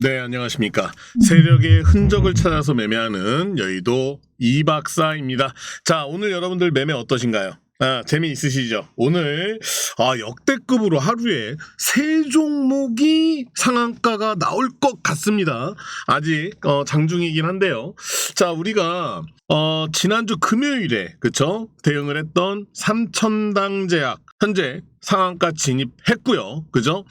네, 안녕하십니까. 세력의 흔적을 찾아서 매매하는 여의도 이박사입니다. 자, 오늘 여러분들 매매 어떠신가요? 아, 재미있으시죠? 오늘, 아, 역대급으로 하루에 세 종목이 상한가가 나올 것 같습니다. 아직, 어, 장중이긴 한데요. 자, 우리가, 어, 지난주 금요일에, 그쵸? 대응을 했던 삼천당제약, 현재 상한가 진입했고요. 그죠?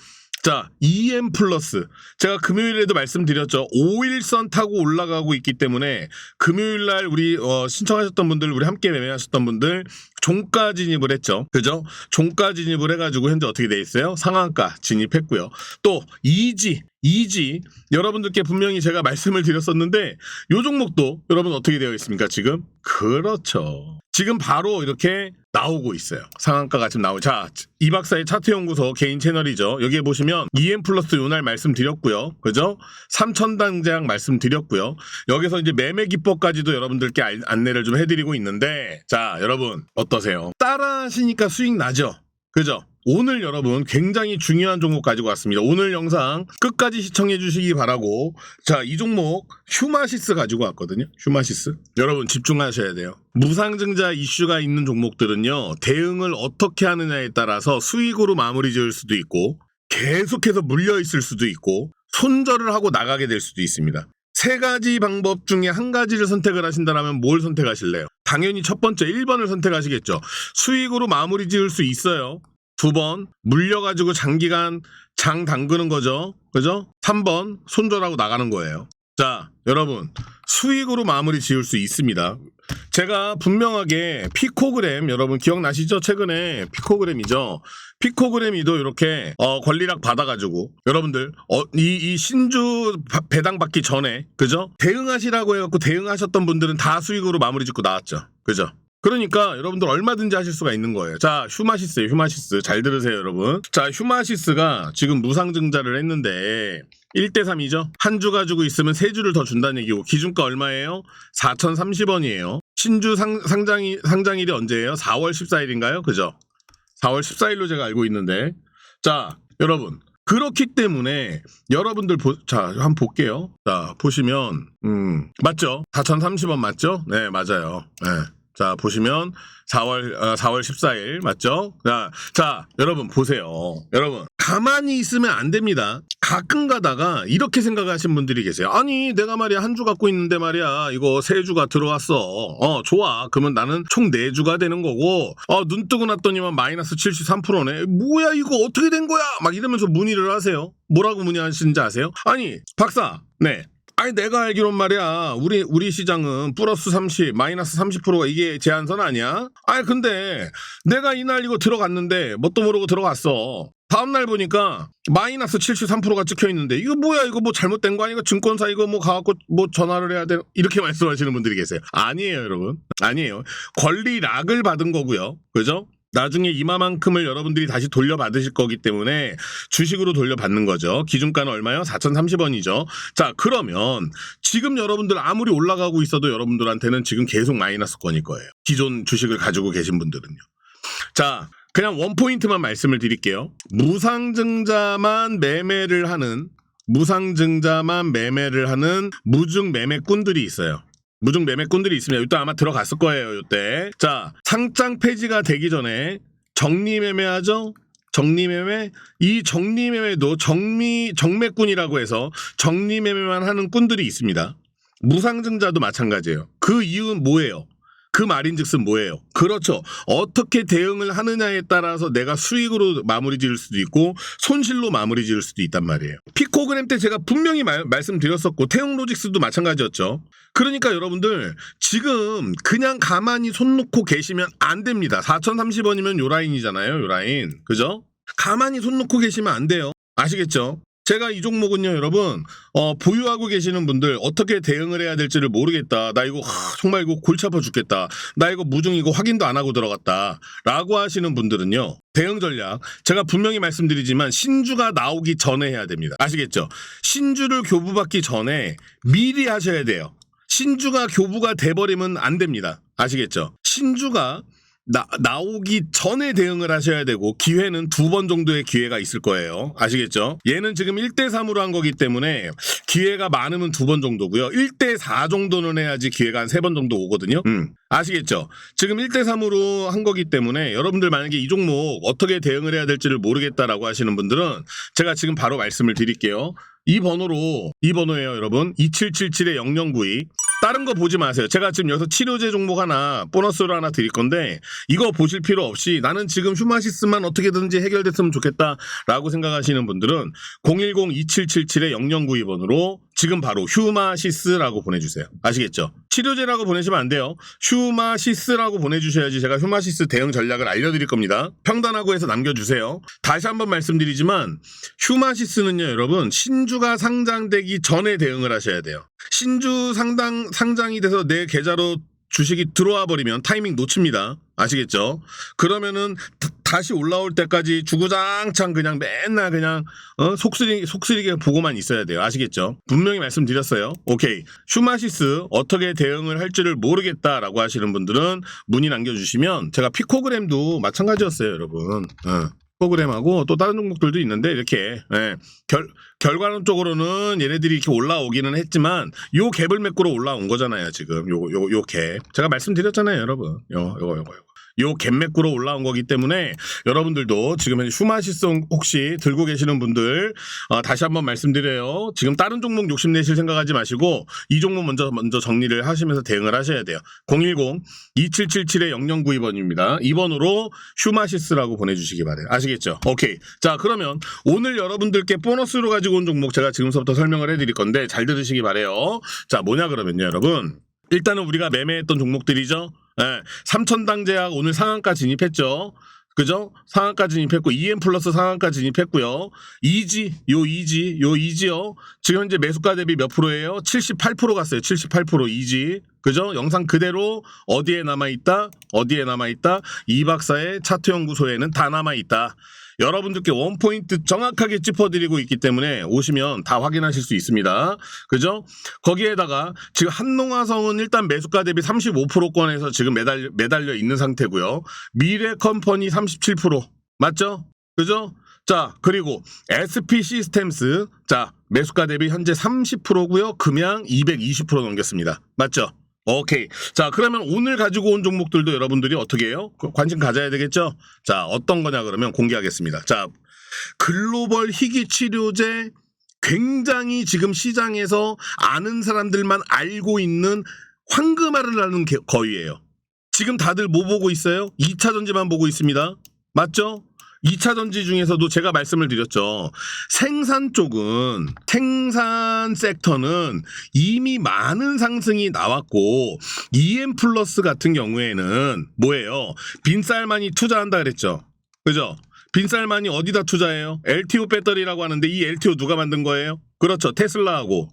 자, EM 플러스. 제가 금요일에도 말씀드렸죠. 5일선 타고 올라가고 있기 때문에 금요일 날 우리 어, 신청하셨던 분들, 우리 함께 매매하셨던 분들 종가 진입을 했죠. 그죠? 종가 진입을 해가지고 현재 어떻게 돼 있어요? 상한가 진입했고요. 또 이지, 이지 여러분들께 분명히 제가 말씀을 드렸었는데 요 종목도 여러분 어떻게 되어 있습니까? 지금? 그렇죠. 지금 바로 이렇게 나오고 있어요. 상한가가 지금 나오고. 자, 이 박사의 차트연구소 개인 채널이죠. 여기에 보시면 EM 플러스 요날 말씀드렸고요. 그죠? 삼천당장 말씀드렸고요. 여기서 이제 매매 기법까지도 여러분들께 알- 안내를 좀 해드리고 있는데, 자, 여러분, 어 떠세요? 따라 하시니까 수익 나죠? 그죠? 오늘 여러분 굉장히 중요한 종목 가지고 왔습니다. 오늘 영상 끝까지 시청해 주시기 바라고 자, 이 종목 휴마시스 가지고 왔거든요. 휴마시스. 여러분 집중하셔야 돼요. 무상증자 이슈가 있는 종목들은요. 대응을 어떻게 하느냐에 따라서 수익으로 마무리 지을 수도 있고 계속해서 물려 있을 수도 있고 손절을 하고 나가게 될 수도 있습니다. 세 가지 방법 중에 한 가지를 선택을 하신다면 뭘 선택하실래요? 당연히 첫 번째 1번을 선택하시겠죠. 수익으로 마무리 지을 수 있어요. 두 번 물려가지고 장기간 장 담그는 거죠. 그죠? 3번 손절하고 나가는 거예요. 자, 여러분 수익으로 마무리 지을 수 있습니다. 제가 분명하게 피코그램 여러분 기억나시죠? 최근에 피코그램이죠. 피코그램이도 이렇게 어, 권리락 받아가지고 여러분들 어, 이, 이 신주 바- 배당 받기 전에 그죠? 대응하시라고 해갖고 대응하셨던 분들은 다 수익으로 마무리 짓고 나왔죠. 그죠? 그러니까 여러분들 얼마든지 하실 수가 있는 거예요. 자, 휴마시스예요, 휴마시스. 잘 들으세요, 여러분. 자, 휴마시스가 지금 무상증자를 했는데 1대3이죠. 한 주 가지고 있으면 세 주를 더 준다는 얘기고 기준가 얼마예요? 4,030원이에요. 신주 상, 상장이, 상장일이 언제예요? 4월 14일인가요? 그죠? 4월 14일로 제가 알고 있는데 자, 여러분. 그렇기 때문에 여러분들 보, 자, 한번 볼게요. 자, 보시면 음, 맞죠? 4,030원 맞죠? 네, 맞아요. 네. 자, 보시면 4월 어, 4월 14일 맞죠? 자, 자, 여러분 보세요. 여러분 가만히 있으면 안 됩니다. 가끔 가다가 이렇게 생각하시는 분들이 계세요. 아니, 내가 말이야 한 주 갖고 있는데 말이야 이거 세 주가 들어왔어. 어, 좋아. 그러면 나는 총 네 주가 되는 거고, 어, 눈 뜨고 났더니만 마이너스 73%네. 뭐야 이거 어떻게 된 거야? 막 이러면서 문의를 하세요. 뭐라고 문의하시는지 아세요? 아니, 박사, 네. 아니 내가 알기론 말이야. 우리 우리 시장은 플러스 30 마이너스 30%가 이게 제한선 아니야? 아니 근데 내가 이날 이거 들어갔는데 뭣도 모르고 들어갔어. 다음날 보니까 마이너스 73%가 찍혀 있는데 이거 뭐야? 이거 뭐 잘못된 거 아니야 증권사 이거 뭐 가갖고 뭐 전화를 해야 돼? 이렇게 말씀하시는 분들이 계세요. 아니에요 여러분. 아니에요. 권리락을 받은 거고요. 그죠? 나중에 이마만큼을 여러분들이 다시 돌려받으실 거기 때문에 주식으로 돌려받는 거죠. 기준가는 얼마요? 4,030원이죠. 자, 그러면 지금 여러분들 아무리 올라가고 있어도 여러분들한테는 지금 계속 마이너스권일 거예요. 기존 주식을 가지고 계신 분들은요. 자, 그냥 원 포인트만 말씀을 드릴게요. 무상증자만 매매를 하는, 무상증자만 매매를 하는 무중 매매꾼들이 있어요. 무중 매매꾼들이 있습니다. 이때 아마 들어갔을 거예요. 이때. 자, 상장 폐지가 되기 전에 정리 매매하죠. 정리 매매 이 정리 매매도 정미 정매꾼이라고 해서 정리 매매만 하는 꾼들이 있습니다. 무상증자도 마찬가지예요. 그 이유는 뭐예요? 그 말인즉슨 뭐예요? 그렇죠. 어떻게 대응을 하느냐에 따라서 내가 수익으로 마무리 지을 수도 있고 손실로 마무리 지을 수도 있단 말이에요. 피코그램 때 제가 분명히 말, 말씀드렸었고 태용로직스도 마찬가지였죠. 그러니까 여러분들 지금 그냥 가만히 손 놓고 계시면 안 됩니다. 4,030원이면 요 라인이잖아요. 요 라인. 그죠? 가만히 손 놓고 계시면 안 돼요. 아시겠죠? 제가 이 종목은요, 여러분, 어, 보유하고 계시는 분들 어떻게 대응을 해야 될지를 모르겠다. 나 이거 하, 정말 이거 골치 아파 죽겠다. 나 이거 무중 이거 확인도 안 하고 들어갔다. 라고 하시는 분들은요. 대응 전략 제가 분명히 말씀드리지만 신주가 나오기 전에 해야 됩니다. 아시겠죠? 신주를 교부받기 전에 미리 하셔야 돼요. 신주가 교부가 돼버리면 안 됩니다. 아시겠죠? 신주가 나, 나오기 전에 대응을 하셔야 되고 기회는 두 번 정도의 기회가 있을 거예요. 아시겠죠? 얘는 지금 1대 3으로 한 거기 때문에 기회가 많으면 두 번 정도고요. 1대 4 정도는 해야지 기회가 한 세 번 정도 오거든요. 음. 아시겠죠? 지금 1대 3으로 한 거기 때문에 여러분들 만약에 이 종목 어떻게 대응을 해야 될지를 모르겠다라고 하시는 분들은 제가 지금 바로 말씀을 드릴게요. 이 번호로 이 번호예요, 여러분. 2777-0092. 다른 거 보지 마세요. 제가 지금 여기서 치료제 종목 하나 보너스로 하나 드릴 건데 이거 보실 필요 없이 나는 지금 휴마시스만 어떻게든지 해결됐으면 좋겠다라고 생각하시는 분들은 010-2777-0092번으로 지금 바로 휴마시스라고 보내주세요. 아시겠죠? 치료제라고 보내시면 안 돼요. 휴마시스라고 보내주셔야지 제가 휴마시스 대응 전략을 알려드릴 겁니다. 평단하고 해서 남겨주세요. 다시 한번 말씀드리지만 휴마시스는요, 여러분 신주가 상장되기 전에 대응을 하셔야 돼요. 신주 상당 상장이 돼서 내 계좌로 주식이 들어와 버리면 타이밍 놓칩니다. 아시겠죠? 그러면은 다- 다시 올라올 때까지 주구장창 그냥 맨날 그냥 어? 속쓰리 속쓰리게 보고만 있어야 돼요. 아시겠죠? 분명히 말씀드렸어요. 오케이. 슈마시스 어떻게 대응을 할지를 모르겠다라고 하시는 분들은 문의 남겨주시면 제가 피코그램도 마찬가지였어요, 여러분. 어. 피코그램하고 또 다른 종목들도 있는데 이렇게 예. 결 결과론적으로는 얘네들이 이렇게 올라오기는 했지만 요 갭을 메꾸러 올라온 거잖아요 지금 요거 요거 요 갭. 제가 말씀드렸잖아요 여러분. 요 요거 요거 요거. 요 갭맥구로 올라온 거기 때문에 여러분들도 지금 현재 휴마시성 혹시 들고 계시는 분들 어, 다시 한번 말씀드려요. 지금 다른 종목 욕심내실 생각하지 마시고 이 종목 먼저 먼저 정리를 하시면서 대응을 하셔야 돼요. 010-2777-0092번입니다. 2번으로 휴마시스라고 보내주시기 바래요. 아시겠죠? 오케이. 자 그러면 오늘 여러분들께 보너스로 가지고 온 종목 제가 지금부터 설명을 해드릴 건데 잘 들으시기 바래요. 자 뭐냐 그러면요 여러분. 일단은 우리가 매매했던 종목들이죠. 예, 삼천당제약 오늘 상한가 진입했죠. 그죠? 상한가 진입했고 EM 플러스 상한가 진입했고요. 이지 요 이지 요 이지요. 지금 현재 매수가 대비 몇 프로예요? 78% 갔어요. 78% 이지. 그죠? 영상 그대로 어디에 남아 있다? 어디에 남아 있다? 이 박사의 차트 연구소에는 다 남아 있다. 여러분들께 원포인트 정확하게 짚어드리고 있기 때문에 오시면 다 확인하실 수 있습니다. 그죠? 거기에다가 지금 한농화성은 일단 매수가 대비 35%권에서 지금 매달, 매달려 있는 상태고요. 미래 컴퍼니 37% 맞죠? 그죠? 자, 그리고 SP 시스템스 자, 매수가 대비 현재 30%고요. 금양 220% 넘겼습니다. 맞죠? 오케이. 자, 그러면 오늘 가지고 온 종목들도 여러분들이 어떻게 해요? 그 관심 가져야 되겠죠? 자, 어떤 거냐 그러면 공개하겠습니다. 자, 글로벌 희귀 치료제 굉장히 지금 시장에서 아는 사람들만 알고 있는 황금알을 개- 거위예요. 지금 다들 뭐 보고 있어요? 2차 전지만 보고 있습니다. 맞죠? 2차 전지 중에서도 제가 말씀을 드렸죠. 생산 쪽은 생산 섹터는 이미 많은 상승이 나왔고 EM 플러스 같은 경우에는 뭐예요? 빈쌀만이 투자한다 그랬죠. 그죠? 빈쌀만이 어디다 투자해요? LTO 배터리라고 하는데 이 LTO 누가 만든 거예요? 그렇죠. 테슬라하고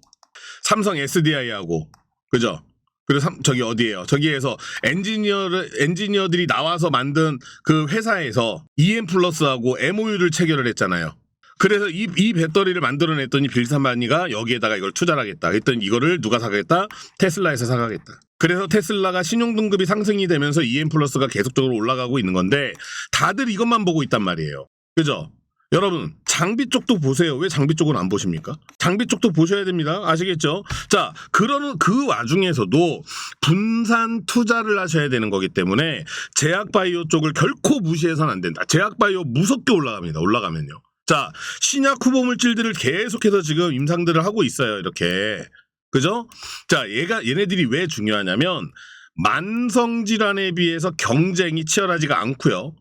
삼성 SDI하고 그죠? 그리고 삼, 저기 어디에요? 저기에서 엔지니어 엔지니어들이 나와서 만든 그 회사에서 EM 플러스하고 MOU를 체결을 했잖아요. 그래서 이, 이 배터리를 만들어냈더니 빌사만이가 여기에다가 이걸 투자를 하겠다. 그랬더니 이거를 누가 사겠다? 테슬라에서 사가겠다. 그래서 테슬라가 신용 등급이 상승이 되면서 EM 플러스가 계속적으로 올라가고 있는 건데 다들 이것만 보고 있단 말이에요. 그죠? 여러분 장비 쪽도 보세요. 왜 장비 쪽은 안 보십니까? 장비 쪽도 보셔야 됩니다. 아시겠죠? 자, 그러는 그 와중에서도 분산 투자를 하셔야 되는 거기 때문에 제약바이오 쪽을 결코 무시해서는 안 된다. 제약바이오 무섭게 올라갑니다. 올라가면요. 자, 신약 후보 물질들을 계속해서 지금 임상들을 하고 있어요. 이렇게. 그죠? 자, 얘가 얘네들이 왜 중요하냐면 만성 질환에 비해서 경쟁이 치열하지가 않고요.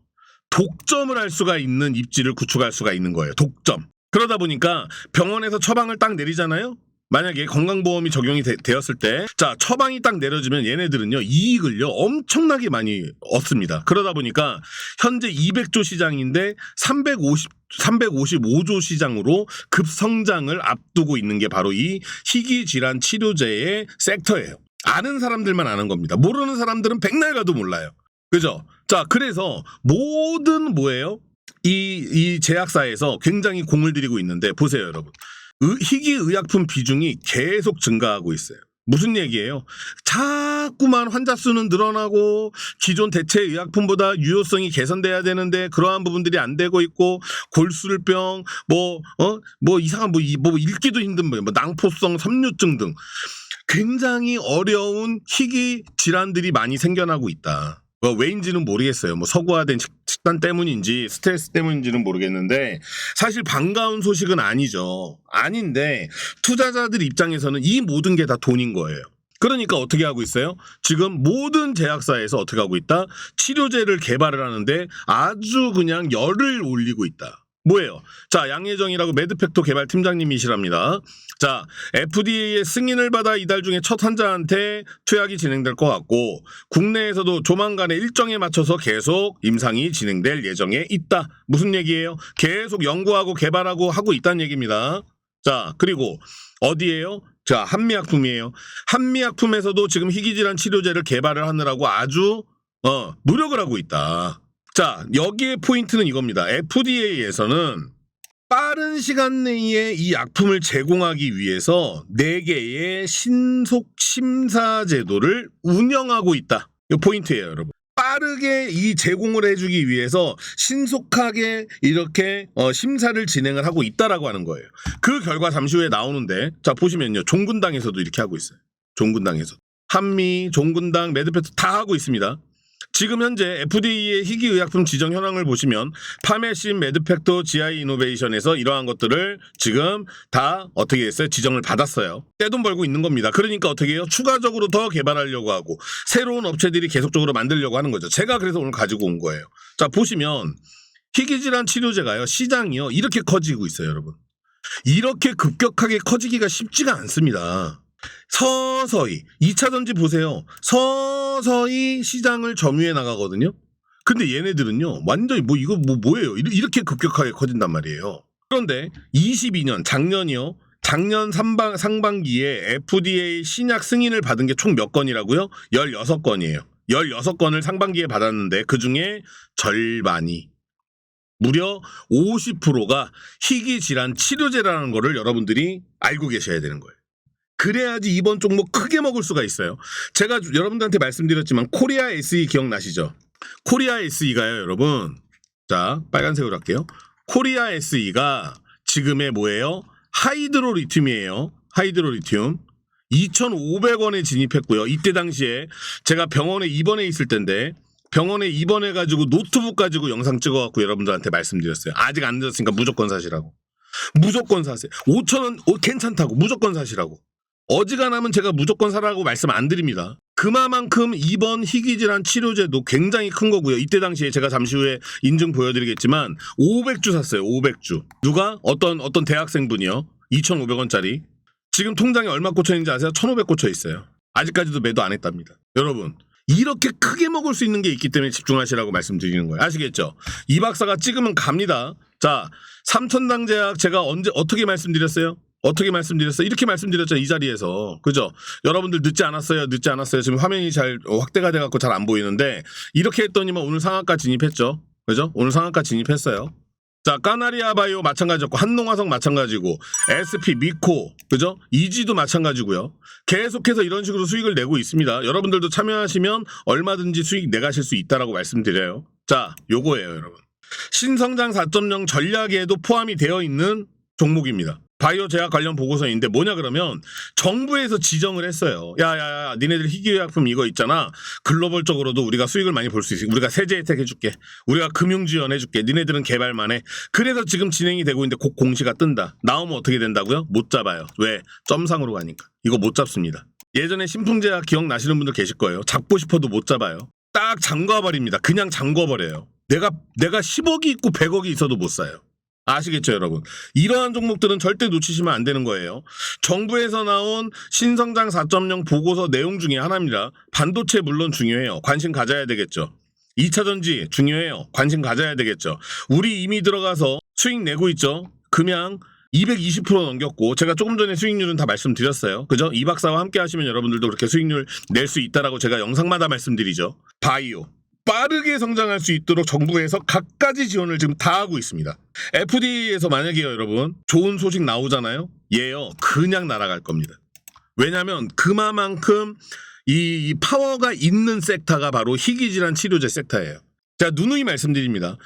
독점을 할 수가 있는 입지를 구축할 수가 있는 거예요. 독점. 그러다 보니까 병원에서 처방을 딱 내리잖아요. 만약에 건강보험이 적용이 되, 었을 때 자 처방이 딱 내려지면 얘네들은요 이익을요 엄청나게 많이 얻습니다 그러다 보니까 현재 200조 시장인데 350 355조 시장으로 급성장을 앞두고 있는 게 바로 이 희귀 질환 치료제의 섹터예요 아는 사람들만 아는 겁니다 모르는 사람들은 백날 가도 몰라요 그죠 자 그래서 모든 뭐예요 이, 이 제약사에서 굉장히 공을 들이고 있는데 보세요 여러분 의- 희귀 의약품 비중이 계속 증가하고 있어요. 무슨 얘기예요? 자꾸만 환자 수는 늘어나고 기존 대체 의약품보다 유효성이 개선돼야 되는데 그러한 부분들이 안 되고 있고 골수술병 뭐어 뭐 이상한 뭐, 이- 뭐 읽기도 힘든 뭐 낭포성 섬유증 등 굉장히 어려운 희귀 질환들이 많이 생겨나고 있다. 뭐 왜인지는 모르겠어요. 뭐 서구화된 식- 식단 때문인지 스트레스 때문인지는 모르겠는데 사실 반가운 소식은 아니죠. 아닌데 투자자들 입장에서는 이 모든 게 다 돈인 거예요. 그러니까 어떻게 하고 있어요? 지금 모든 제약사에서 어떻게 하고 있다? 치료제를 개발을 하는데 아주 그냥 열을 올리고 있다. 뭐예요? 자, 양예정이라고 매드팩토 개발 팀장님이시랍니다. 자, FDA의 승인을 받아 이달 중에 첫 환자한테 투약이 진행될 것 같고 국내에서도 조만간에 일정에 맞춰서 계속 임상이 진행될 예정에 있다. 무슨 얘기예요? 계속 연구하고 개발하고 하고 있다는 얘기입니다. 자, 그리고 어디예요? 자, 한미약품이에요. 한미약품에서도 지금 희귀질환 치료제를 개발을 하느라고 아주 어, 노력을 하고 있다. 자, 여기에 포인트는 이겁니다. FDA에서는 빠른 시간 내에 이 약품을 제공하기 위해서 4개의 신속 심사 제도를 운영하고 있다. 이 포인트예요, 여러분. 빠르게 이 제공을 해주기 위해서 신속하게 이렇게 어, 심사를 진행을 하고 있다라고 하는 거예요. 그 결과 잠시 후에 나오는데 자 보시면요 종군당에서도 이렇게 하고 있어요. 종군당에서 한미, 종군당, 매드페트 다 하고 있습니다. 지금 현재 FDA의 희귀 의약품 지정 현황을 보시면 파메신, 매드팩토, GI 이노베이션에서 이러한 것들을 지금 다 어떻게 했어요? 지정을 받았어요. 떼돈 벌고 있는 겁니다. 그러니까 어떻게 해요? 추가적으로 더 개발하려고 하고 새로운 업체들이 계속적으로 만들려고 하는 거죠. 제가 그래서 오늘 가지고 온 거예요. 자 보시면 희귀질환 치료제가요 시장이요 이렇게 커지고 있어요, 여러분. 이렇게 급격하게 커지기가 쉽지가 않습니다. 서서히 2차 전지 보세요. 서서히 시장을 점유해 나가거든요. 근데 얘네들은요. 완전히 뭐 이거 뭐 뭐예요? 이렇게 급격하게 커진단 말이에요. 그런데 22년 작년이요. 작년 상반, 상반기에 FDA 신약 승인을 받은 게 총 몇 건이라고요? 16건이에요. 16건을 상반기에 받았는데 그 중에 절반이 무려 50%가 희귀 질환 치료제라는 거를 여러분들이 알고 계셔야 되는 거예요. 그래야지 이번 종목 크게 먹을 수가 있어요. 제가 여러분들한테 말씀드렸지만 코리아 SE 기억나시죠? 코리아 SE가요, 여러분. 자, 빨간색으로 할게요. 코리아 SE가 지금의 뭐예요? 하이드로 리튬이에요. 하이드로 리튬. 2,500원에 진입했고요. 이때 당시에 제가 병원에 입원해 있을 텐데 병원에 입원해 가지고 노트북 가지고 영상 찍어 갖고 여러분들한테 말씀드렸어요. 아직 안 늦었으니까 무조건 사시라고. 무조건 사세요. 5,000원 어, 괜찮다고 무조건 사시라고. 어지간하면 제가 무조건 사라고 말씀 안 드립니다. 그만큼 이번 희귀질환 치료제도 굉장히 큰 거고요. 이때 당시에 제가 잠시 후에 인증 보여드리겠지만 500주 샀어요. 500주. 누가 어떤 어떤 대학생분이요. 2,500원짜리. 지금 통장에 얼마 꽂혀 있는지 아세요? 1,500 꽂혀 있어요. 아직까지도 매도 안 했답니다. 여러분. 이렇게 크게 먹을 수 있는 게 있기 때문에 집중하시라고 말씀드리는 거예요. 아시겠죠? 이 박사가 찍으면 갑니다. 자, 삼천당 제약 제가 언제 어떻게 말씀드렸어요? 어떻게 말씀드렸어요? 이렇게 말씀드렸죠 이 자리에서 그죠? 여러분들 늦지 않았어요, 늦지 않았어요. 지금 화면이 잘 어, 확대가 돼 갖고 잘 안 보이는데 이렇게 했더니만 오늘 상한가 진입했죠, 그죠? 오늘 상한가 진입했어요. 자, 까나리아 바이오 마찬가지였고 한농화성 마찬가지고 SP 미코 그죠? 이지도 마찬가지고요. 계속해서 이런 식으로 수익을 내고 있습니다. 여러분들도 참여하시면 얼마든지 수익 내가실 수 있다라고 말씀드려요. 자, 요거예요, 여러분. 신성장 4.0 전략에도 포함이 되어 있는 종목입니다. 바이오 제약 관련 보고서인데 뭐냐 그러면 정부에서 지정을 했어요. 야야야, 니네들 희귀의약품 이거 있잖아. 글로벌적으로도 우리가 수익을 많이 볼 수 있어. 우리가 세제 혜택 해줄게. 우리가 금융 지원 해 줄게. 니네들은 개발만 해. 그래서 지금 진행이 되고 있는데 곧 공시가 뜬다. 나오면 어떻게 된다고요? 못 잡아요. 왜? 점상으로 가니까. 이거 못 잡습니다. 예전에 신풍제약 기억나시는 분들 계실 거예요. 잡고 싶어도 못 잡아요. 딱 잠궈버립니다. 그냥 잠궈버려요. 내가 내가 10억이 있고 100억이 있어도 못 사요. 아시겠죠, 여러분? 이러한 종목들은 절대 놓치시면 안 되는 거예요. 정부에서 나온 신성장 4.0 보고서 내용 중에 하나입니다. 반도체 물론 중요해요. 관심 가져야 되겠죠. 2차 전지 중요해요. 관심 가져야 되겠죠. 우리 이미 들어가서 수익 내고 있죠. 금양 220% 넘겼고 제가 조금 전에 수익률은 다 말씀드렸어요. 그죠? 이 박사와 함께 하시면 여러분들도 그렇게 수익률 낼 수 있다라고 제가 영상마다 말씀드리죠. 바이오 빠르게 성장할 수 있도록 정부에서 각가지 지원을 지금 다 하고 있습니다. FDA에서 만약에요, 여러분, 좋은 소식 나오잖아요? 얘요, 그냥 날아갈 겁니다. 왜냐하면 그만큼 이, 이 파워가 있는 섹터가 바로 희귀질환 치료제 섹터예요. 자, 누누이 말씀드립니다.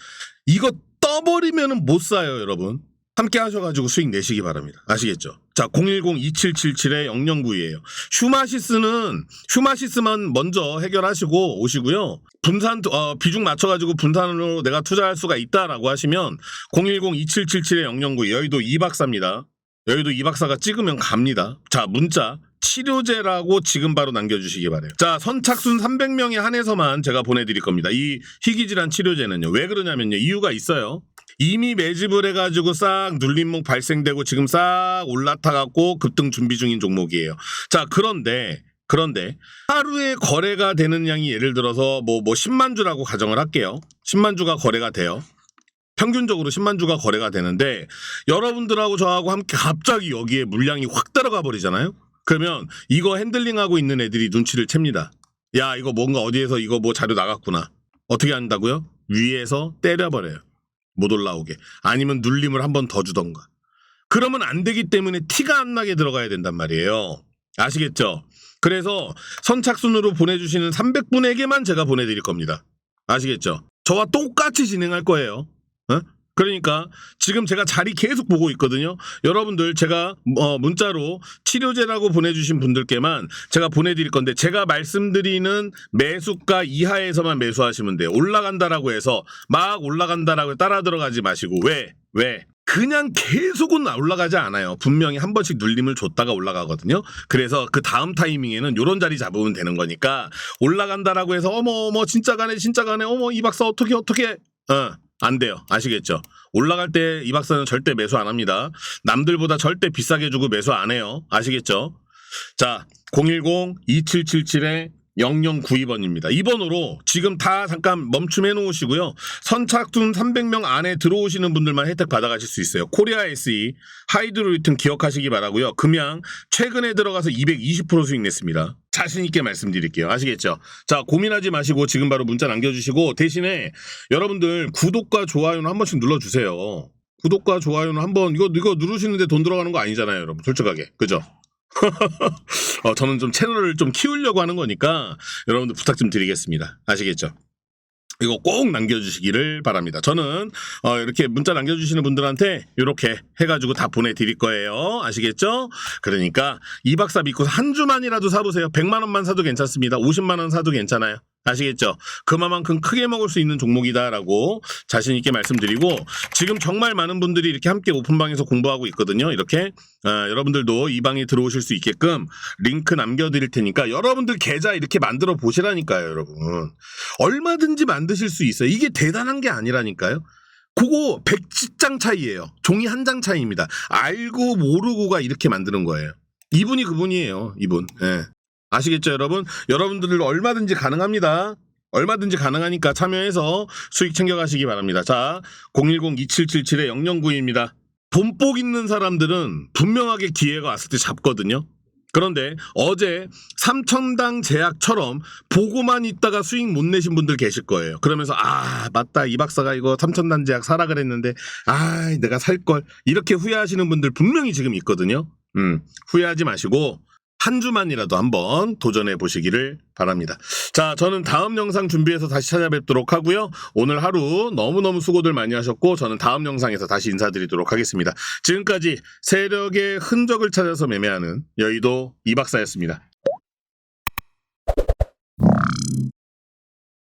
이거 떠버리면 못 사요, 여러분. 함께 하셔가지고 수익 내시기 바랍니다. 아시겠죠? 자, 010-2777-0092예요. 슈마시스는, 슈마시스만 먼저 해결하시고 오시고요. 분산, 어, 비중 맞춰가지고 분산으로 내가 투자할 수가 있다라고 하시면 010-2777-0092 여의도 이박사입니다. 여의도 이박사가 찍으면 갑니다. 자, 문자. 치료제라고 지금 바로 남겨주시기 바래요. 자, 선착순 300명에 한해서만 제가 보내드릴 겁니다. 이 희귀질환 치료제는요. 왜 그러냐면요. 이유가 있어요. 이미 매집을 해가지고 싹 눌림목 발생되고 지금 싹 올라타갖고 급등 준비 중인 종목이에요. 자, 그런데 그런데 하루에 거래가 되는 양이 예를 들어서 뭐, 뭐 10만 주라고 가정을 할게요. 10만 주가 거래가 돼요. 평균적으로 10만 주가 거래가 되는데 여러분들하고 저하고 함께 갑자기 여기에 물량이 확 들어가 버리잖아요. 그러면 이거 핸들링하고 있는 애들이 눈치를 챕니다. 야, 이거 뭔가 어디에서 이거 뭐 자료 나갔구나. 어떻게 한다고요? 위에서 때려버려요. 못 올라오게. 아니면 눌림을 한 번 더 주던가. 그러면 안 되기 때문에 티가 안 나게 들어가야 된단 말이에요. 아시겠죠? 그래서 선착순으로 보내주시는 300분에게만 제가 보내드릴 겁니다. 아시겠죠? 저와 똑같이 진행할 거예요. 어? 그러니까 지금 제가 자리 계속 보고 있거든요. 여러분들 제가 어, 문자로 치료제라고 보내주신 분들께만 제가 보내드릴 건데 제가 말씀드리는 매수가 이하에서만 매수하시면 돼요. 올라간다라고 해서 막 올라간다라고 따라 들어가지 마시고 왜? 왜? 그냥 계속은 올라가지 않아요. 분명히 한 번씩 눌림을 줬다가 올라가거든요. 그래서 그 다음 타이밍에는 요런 자리 잡으면 되는 거니까 올라간다라고 해서 어머 어머 진짜 가네 진짜 가네 어머 이 박사 어떻게 어떻게 어. 안 돼요. 아시겠죠? 올라갈 때 이 박사는 절대 매수 안 합니다. 남들보다 절대 비싸게 주고 매수 안 해요. 아시겠죠? 자, 010-2777에 0092번입니다. 이 번호로 지금 다 잠깐 멈춤해 놓으시고요. 선착순 300명 안에 들어오시는 분들만 혜택 받아가실 수 있어요. 코리아 SE 하이드로리튼 기억하시기 바라고요. 금양 최근에 들어가서 220% 수익 냈습니다. 자신 있게 말씀드릴게요. 아시겠죠? 자, 고민하지 마시고 지금 바로 문자 남겨주시고 대신에 여러분들 구독과 좋아요는 한 번씩 눌러주세요. 구독과 좋아요는 한번 이거 이거 누르시는데 돈 들어가는 거 아니잖아요, 여러분. 솔직하게 그죠? 어, 저는 좀 채널을 좀 키우려고 하는 거니까 여러분들 부탁 좀 드리겠습니다. 아시겠죠? 이거 꼭 남겨주시기를 바랍니다. 저는 어, 이렇게 문자 남겨주시는 분들한테 이렇게 해가지고 다 보내드릴 거예요. 아시겠죠? 그러니까 이 박사 믿고 한 주만이라도 사보세요. 100만 원만 사도 괜찮습니다. 50만 원 사도 괜찮아요. 아시겠죠? 그만큼 크게 먹을 수 있는 종목이다라고 자신 있게 말씀드리고 지금 정말 많은 분들이 이렇게 함께 오픈방에서 공부하고 있거든요. 이렇게 아, 여러분들도 이 방에 들어오실 수 있게끔 링크 남겨드릴 테니까 여러분들 계좌 이렇게 만들어 보시라니까요, 여러분. 얼마든지 만드실 수 있어요. 이게 대단한 게 아니라니까요. 그거 100장 차이예요. 종이 한 장 차이입니다. 알고 모르고가 이렇게 만드는 거예요. 이분이 그분이에요. 이분. 예. 아시겠죠, 여러분? 여러분들 얼마든지 가능합니다. 얼마든지 가능하니까 참여해서 수익 챙겨가시기 바랍니다. 자, 010-2777-0092입니다. 돈복 있는 사람들은 분명하게 기회가 왔을 때 잡거든요. 그런데 어제 3천당 제약처럼 보고만 있다가 수익 못 내신 분들 계실 거예요. 그러면서 아 맞다 이 박사가 이거 3천단 제약 사라 그랬는데 아 내가 살 걸 이렇게 후회하시는 분들 분명히 지금 있거든요. 음 후회하지 마시고 한 주만이라도 한번 도전해 보시기를 바랍니다. 자, 저는 다음 영상 준비해서 다시 찾아뵙도록 하고요. 오늘 하루 너무너무 수고들 많이 하셨고 저는 다음 영상에서 다시 인사드리도록 하겠습니다. 지금까지 세력의 흔적을 찾아서 매매하는 여의도 이박사였습니다.